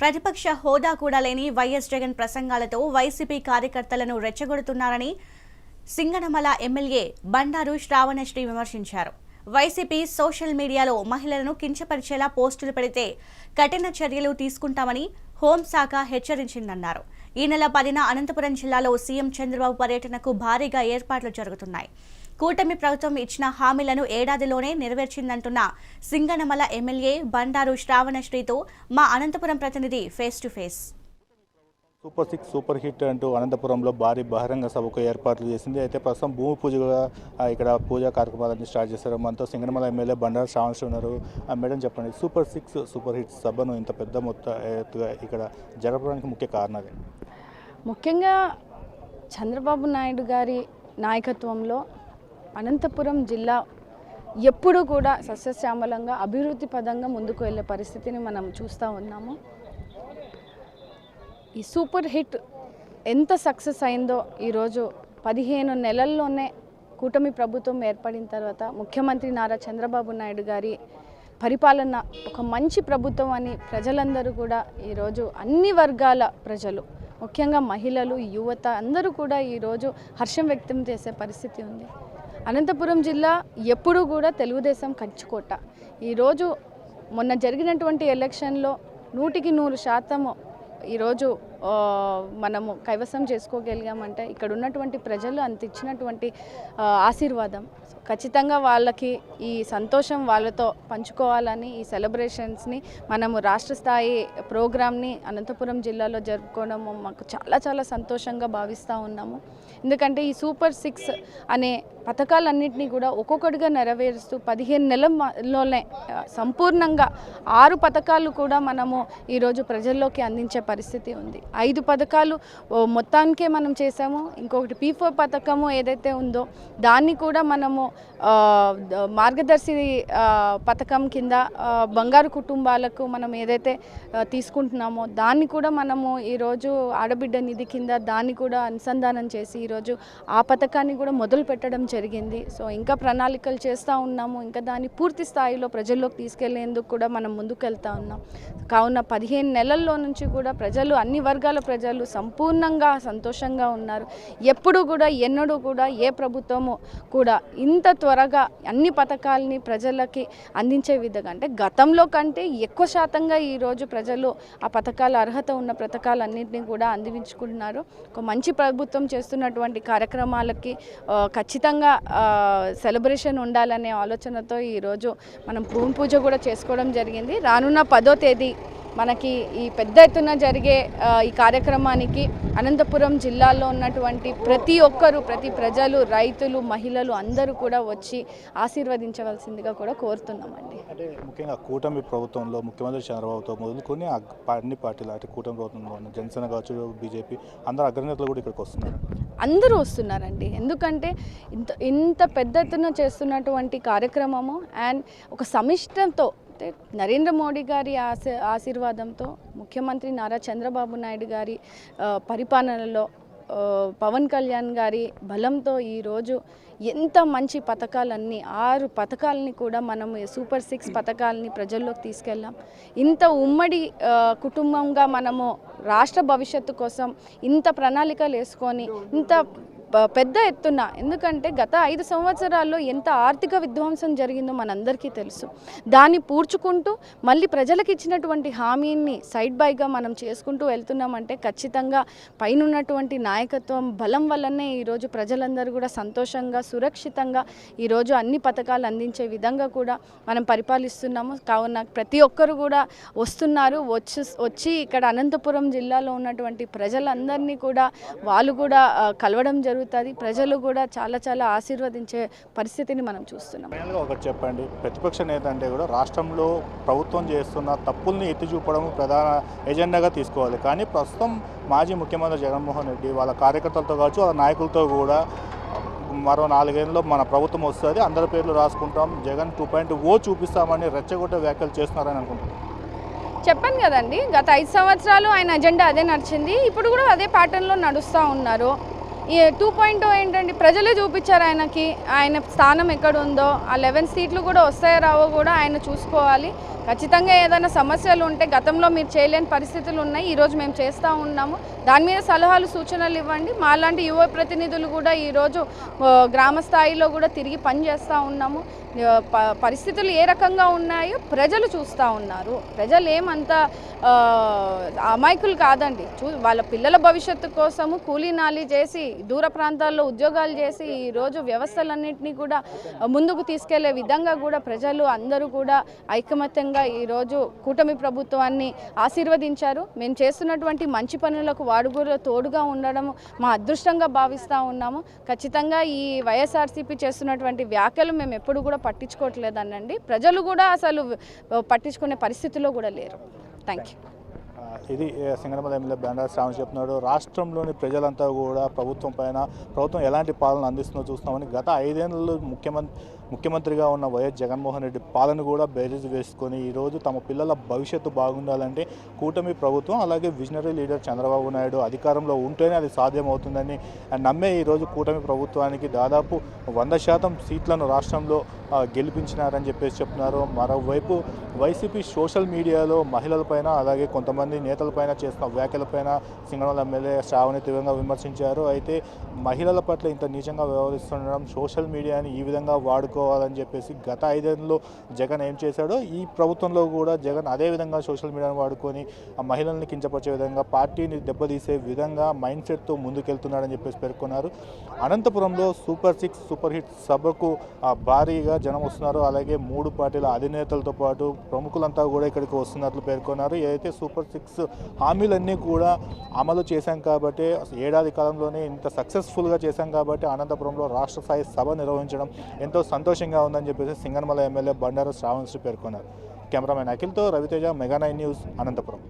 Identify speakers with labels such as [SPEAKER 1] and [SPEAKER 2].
[SPEAKER 1] ప్రతిపక్ష హోదా కూడా లేని వైఎస్ జగన్ ప్రసంగాలతో వైసీపీ కార్యకర్తలను రెచ్చగొడుతున్నారని సింగనమల ఎమ్మెల్యే బండారు శ్రావణశ్రీ విమర్శించారు. వైసీపీ సోషల్ మీడియాలో మహిళలను కించపరిచేలా పోస్టులు పెడితే కఠిన చర్యలు తీసుకుంటామని హోంశాఖ హెచ్చరించిందన్నారు. ఈ నెల పదిన అనంతపురం జిల్లాలో సీఎం చంద్రబాబు పర్యటనకు భారీగా ఏర్పాట్లు జరుగుతున్నాయి. కూటమి ప్రభుత్వం ఇచ్చిన హామీలను ఏడాదిలోనే నెరవేర్చిందంటున్న సింగనమల ఎమ్మెల్యే బండారు శ్రావణశ్రీతో మా అనంతపురం ప్రతినిధి face to face.
[SPEAKER 2] Super six super hit అంటూ అనంతపురంలో భారీ బహిరంగ సభకు ఏర్పాట్లు చేసింది. అయితే ప్రస్తుతం భూమి పూజగా ఇక్కడ పూజా కార్యక్రమాలన్నీ స్టార్ట్ చేశారు. మనతో సింగనమల ఎమ్మెల్యే బండారు శ్రావణ్ ఉన్నారు. ఆ, మేడం చెప్పండి సూపర్ సిక్స్ సూపర్ హిట్ సభను ఇంత పెద్ద మొత్త ఎత్తుగా ఇక్కడ జరపడానికి ముఖ్య కారణాలు?
[SPEAKER 3] ముఖ్యంగా చంద్రబాబు నాయుడు గారి నాయకత్వంలో అనంతపురం జిల్లా ఎప్పుడూ కూడా సస్యశ్యామలంగా అభివృద్ధి పదంగా ముందుకు వెళ్ళే పరిస్థితిని మనం చూస్తూ ఉన్నాము. ఈ సూపర్ హిట్ ఎంత సక్సెస్ అయిందో ఈరోజు పదిహేను నెలల్లోనే కూటమి ప్రభుత్వం ఏర్పడిన తర్వాత ముఖ్యమంత్రి నారా చంద్రబాబు నాయుడు గారి పరిపాలన ఒక మంచి ప్రభుత్వం అని ప్రజలందరూ కూడా ఈరోజు అన్ని వర్గాల ప్రజలు ముఖ్యంగా మహిళలు యువత అందరూ కూడా ఈరోజు హర్షం వ్యక్తం చేసే పరిస్థితి ఉంది. అనంతపురం జిల్లా ఎప్పుడూ కూడా తెలుగుదేశం కంచుకోట. ఈరోజు మొన్న జరిగినటువంటి ఎలక్షన్లో నూటికి నూరు శాతము ఈరోజు మనము కైవసం చేసుకోగలిగామంటే ఇక్కడ ఉన్నటువంటి ప్రజలు అంత ఇచ్చినటువంటి ఆశీర్వాదం. సో ఖచ్చితంగా వాళ్ళకి ఈ సంతోషం వాళ్ళతో పంచుకోవాలని ఈ సెలబ్రేషన్స్ని మనము రాష్ట్ర స్థాయి ప్రోగ్రామ్ని అనంతపురం జిల్లాలో జరుపుకోవడం మాకు చాలా చాలా సంతోషంగా భావిస్తూ ఉన్నాము. ఎందుకంటే ఈ సూపర్ సిక్స్ అనే పథకాలన్నింటినీ కూడా ఒక్కొక్కటిగా నెరవేరుస్తూ పదిహేను నెలల్లోనే సంపూర్ణంగా ఆరు పథకాలు కూడా మనము ఈరోజు ప్రజల్లోకి అందించే పరిస్థితి ఉంది. ఐదు పథకాలు మొత్తానికే మనం చేసాము ఇంకొకటి పీ ఫోర్ పథకము ఏదైతే ఉందో దాన్ని కూడా మనము మార్గదర్శి పథకం కింద బంగారు కుటుంబాలకు మనం ఏదైతే తీసుకుంటున్నామో దాన్ని కూడా మనము ఈరోజు ఆడబిడ్డ నిధి కింద దాన్ని కూడా అనుసంధానం చేసి ఈరోజు ఆ పథకాన్ని కూడా మొదలు పెట్టడం జరిగింది. సో ఇంకా ప్రణాళికలు చేస్తూ ఉన్నాము. ఇంకా దాన్ని పూర్తి స్థాయిలో ప్రజల్లోకి తీసుకెళ్ళేందుకు కూడా మనం ముందుకెళ్తా ఉన్నాం. కావున పదిహేను నెలల్లో నుంచి కూడా ప్రజలు అన్ని వర్గాల ప్రజలు సంపూర్ణంగా సంతోషంగా ఉన్నారు. ఎప్పుడు కూడా ఎన్నడూ కూడా ఏ ప్రభుత్వము కూడా ఇంత త్వరగా అన్ని పథకాలని ప్రజలకి అందించే విధంగా అంటే గతంలో కంటే ఎక్కువ శాతంగా ఈరోజు ప్రజలు ఆ పథకాల అర్హత ఉన్న పథకాలన్నింటినీ కూడా అందించుకుంటున్నారు. ఒక మంచి ప్రభుత్వం చేస్తున్నటువంటి కార్యక్రమాలకి ఖచ్చితంగా ఖచ్చితంగా సెలబ్రేషన్ ఉండాలనే ఆలోచనతో ఈరోజు మనం భూమి పూజ కూడా చేసుకోవడం జరిగింది. రానున్న పదో తేదీ మనకి ఈ పెద్ద ఎత్తున జరిగే ఈ కార్యక్రమానికి అనంతపురం జిల్లాలో ఉన్నటువంటి ప్రతి ఒక్కరూ ప్రతి ప్రజలు రైతులు మహిళలు అందరూ కూడా వచ్చి ఆశీర్వదించవలసిందిగా కూడా కోరుతున్నామండి.
[SPEAKER 2] అంటే ముఖ్యంగా కూటమి ప్రభుత్వంలో ముఖ్యమంత్రి చంద్రబాబుతో మొదలుకొని అన్ని పార్టీలు అంటే కూటమి ప్రభుత్వంలో ఉన్న జనసేన కావచ్చు బీజేపీ అందరు అగ్రనేతలు కూడా ఇక్కడికి వస్తున్నారు.
[SPEAKER 3] అందరూ వస్తున్నారండి. ఎందుకంటే ఇంత ఇంత పెద్ద ఎత్తున చేస్తున్నటువంటి కార్యక్రమము అండ్ ఒక సమిష్టంతో అంటే నరేంద్ర మోడీ గారి ఆశ ఆశీర్వాదంతో ముఖ్యమంత్రి నారా చంద్రబాబు నాయుడు గారి పరిపాలనలో పవన్ కళ్యాణ్ గారి బలంతో ఈరోజు ఎంత మంచి పథకాలన్నీ ఆరు పథకాలని కూడా మనం సూపర్ సిక్స్ పథకాలని ప్రజల్లోకి తీసుకెళ్ళాం. ఇంత ఉమ్మడి కుటుంబంగా మనము రాష్ట్ర భవిష్యత్తు కోసం ఇంత ప్రణాళికలు వేసుకొని ఇంత పెద్ద ఎత్తున. ఎందుకంటే గత ఐదు సంవత్సరాల్లో ఎంత ఆర్థిక విధ్వంసం జరిగిందో మనందరికీ తెలుసు. దాన్ని పూడ్చుకుంటూ మళ్ళీ ప్రజలకు ఇచ్చినటువంటి హామీని సైడ్ బైగా మనం చేసుకుంటూ వెళ్తున్నామంటే ఖచ్చితంగా పైనన్నటువంటి నాయకత్వం బలం వల్లనే ఈరోజు ప్రజలందరూ కూడా సంతోషంగా సురక్షితంగా ఈరోజు అన్ని పథకాలు అందించే విధంగా కూడా మనం పరిపాలిస్తున్నాము. కావున ప్రతి ఒక్కరు కూడా వస్తున్నారు. వచ్చి వచ్చి ఇక్కడ అనంతపురం జిల్లాలో ఉన్నటువంటి ప్రజలందరినీ కూడా వాళ్ళు కూడా కలవడం జరుగుతుంది. ప్రజలు కూడా చాలా చాలా ఆశీర్వదించే పరిస్థితిని మనం చూస్తున్నాం.
[SPEAKER 2] ఒకటి చెప్పండి. ప్రతిపక్ష నేత అంటే కూడా రాష్ట్రంలో ప్రభుత్వం చేస్తున్న తప్పుల్ని ఎత్తి చూపడం ప్రధాన ఎజెండాగా తీసుకోవాలి. కానీ ప్రస్తుతం మాజీ ముఖ్యమంత్రి జగన్మోహన్ రెడ్డి వాళ్ళ కార్యకర్తలతో కావచ్చు వాళ్ళ నాయకులతో కూడా మరో నాలుగేళ్ళలో మన ప్రభుత్వం వస్తుంది. అందరి పేర్లు రాసుకుంటాం. జగన్ టూ పాయింట్ ఓ చూపిస్తామని రెచ్చగొట్టే వ్యాఖ్యలు చేస్తున్నారని అనుకుంటున్నాను
[SPEAKER 3] చెప్పాను కదండి గత ఐదు సంవత్సరాలు ఆయన అజెండా అదే నడిచింది. ఇప్పుడు కూడా అదే ప్యాటర్న్లో నడుస్తూ ఉన్నారు. ఈ టూ పాయింట్ ఏంటండి? ప్రజలే చూపించారు ఆయనకి. ఆయన స్థానం ఎక్కడ ఉందో ఆ లెవెన్ సీట్లు కూడా వస్తాయో రావో కూడా ఆయన చూసుకోవాలి. ఖచ్చితంగా ఏదైనా సమస్యలు ఉంటే గతంలో మీరు చేయలేని పరిస్థితులు ఉన్నాయి ఈరోజు మేము చేస్తూ ఉన్నాము. దాని మీద సలహాలు సూచనలు ఇవ్వండి. మాలాంటి యువ ప్రతినిధులు కూడా ఈరోజు గ్రామ స్థాయిలో కూడా తిరిగి పనిచేస్తూ ఉన్నాము. ప- పరిస్థితులు ఏ రకంగా ఉన్నాయో ప్రజలు చూస్తూ ఉన్నారు. ప్రజలు ఏమంత అమాయకులు కాదండి. చూ వాళ్ళ పిల్లల భవిష్యత్తు కోసము కూలీనాలి చేసి దూర ప్రాంతాల్లో ఉద్యోగాలు చేసి ఈరోజు వ్యవస్థలన్నింటినీ కూడా ముందుకు తీసుకెళ్ళే విధంగా కూడా ప్రజలు అందరూ కూడా ఐకమత్యంగా ఈరోజు కూటమి ప్రభుత్వాన్ని ఆశీర్వదించారు. మేము చేస్తున్నటువంటి మంచి పనులకు వాడు కూడా తోడుగా ఉండడం మా అదృష్టంగా భావిస్తూ ఉన్నాము. ఖచ్చితంగా ఈ వైఎస్ఆర్సీపీ చేస్తున్నటువంటి వ్యాఖ్యలు మేము ఎప్పుడు కూడా పట్టించుకోవట్లేదనండి. ప్రజలు కూడా అసలు పట్టించుకునే పరిస్థితిలో కూడా లేరు. థ్యాంక్ యూ
[SPEAKER 2] ఇది ఏ, సింగనమల ఎమ్మెల్యే బండా శ్రావణ్ చెప్తున్నాడు. రాష్ట్రంలోని ప్రజలంతా కూడా ప్రభుత్వం పైన ప్రభుత్వం ఎలాంటి పాలన అందిస్తుందో చూస్తామని గత ఐదేళ్ళు ముఖ్యమంత్రి ముఖ్యమంత్రిగా ఉన్న వైఎస్ జగన్మోహన్ రెడ్డి పాలన కూడా బేరీజ్ వేసుకొని ఈరోజు తమ పిల్లల భవిష్యత్తు బాగుండాలంటే కూటమి ప్రభుత్వం అలాగే విజనరీ లీడర్ చంద్రబాబు నాయుడు అధికారంలో ఉంటేనే అది సాధ్యమవుతుందని నమ్మే ఈరోజు కూటమి ప్రభుత్వానికి దాదాపు వంద శాతం సీట్లను రాష్ట్రంలో గెలిపించినారని చెప్పేసి చెప్తున్నారు. మరోవైపు వైసీపీ సోషల్ మీడియాలో మహిళలపైన అలాగే కొంతమంది నేతలపైన చేసిన వ్యాఖ్యలపైన సింగనమల ఎమ్మెల్యే శ్రావణి తీవ్రంగా విమర్శించారు. అయితే మహిళల పట్ల ఇంత నీచంగా వ్యవహరిస్తుండడం సోషల్ మీడియాని ఈ విధంగా వాడుకోవాలని చెప్పేసి గత ఐదేళ్ళలో జగన్ ఏం చేశాడో ఈ ప్రభుత్వంలో కూడా జగన్ అదే విధంగా సోషల్ మీడియాను వాడుకొని ఆ మహిళల్ని కించపరిచే విధంగా పార్టీని దెబ్బతీసే విధంగా మైండ్ సెట్తో ముందుకెళ్తున్నాడని చెప్పేసి పేర్కొన్నారు. అనంతపురంలో సూపర్ సిక్స్ సూపర్ హిట్ సభకు ఆ, భారీగా జనం వస్తున్నారు. అలాగే మూడు పార్టీల అధినేతలతో పాటు ప్రముఖులంతా కూడా ఇక్కడికి వస్తున్నట్లు పేర్కొన్నారు. ఏదైతే సూపర్ సిక్స్ హామీలన్నీ కూడా అమలు చేశాం కాబట్టి ఏడాది కాలంలోనే ఇంత సక్సెస్ఫుల్గా చేశాం కాబట్టి అనంతపురంలో రాష్ట్ర స్థాయి సభ నిర్వహించడం ఎంతో సంతోషంగా ఉందని చెప్పేసి సింగనమల ఎమ్మెల్యే బండారు శ్రావణ్ శ్రీ పేర్కొన్నారు. Cameraman అఖిల్తో Ravi Teja mega nine news Anantapuram.